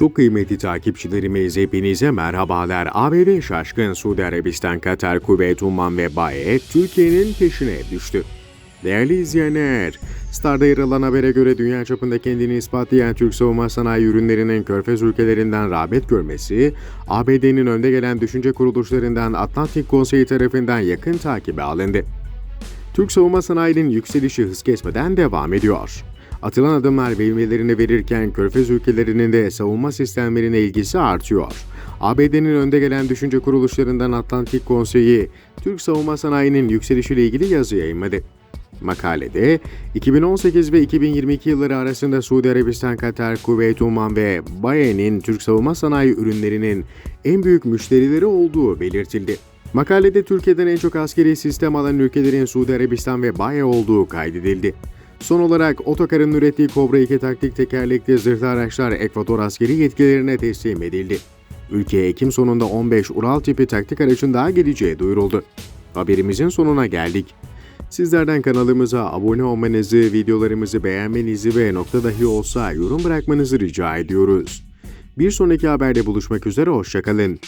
Çok kıymetli takipçilerimiz hepinize merhabalar. ABD şaşkın Suudi Arabistan, Katar, Kuveyt, Umman ve Baye Türkiye'nin peşine düştü. Değerli izleyenler, Star'da yer alan habere göre dünya çapında kendini ispatlayan Türk savunma sanayi ürünlerinin körfez ülkelerinden rağbet görmesi, ABD'nin önde gelen düşünce kuruluşlarından Atlantik Konseyi tarafından yakın takibe alındı. Türk savunma sanayinin yükselişi hız kesmeden devam ediyor. Atılan adımlar meyvelerini verirken Körfez ülkelerinin de savunma sistemlerine ilgisi artıyor. ABD'nin önde gelen düşünce kuruluşlarından Atlantik Konseyi, Türk savunma sanayinin yükselişiyle ilgili yazı yayınladı. Makalede 2018 ve 2022 yılları arasında Suudi Arabistan, Katar, Kuveyt, Umman ve Baye'nin Türk savunma sanayi ürünlerinin en büyük müşterileri olduğu belirtildi. Makalede Türkiye'den en çok askeri sistem alan ülkelerin Suudi Arabistan ve Baye olduğu kaydedildi. Son olarak Otokar'ın ürettiği Kobra 2 taktik tekerlekli zırhlı araçlar Ekvator askeri yetkilerine teslim edildi. Ülkeye Ekim sonunda 15 Ural tipi taktik aracın daha geleceği duyuruldu. Haberimizin sonuna geldik. Sizlerden kanalımıza abone olmanızı, videolarımızı beğenmenizi ve nokta dahi olsa yorum bırakmanızı rica ediyoruz. Bir sonraki haberde buluşmak üzere, hoşçakalın.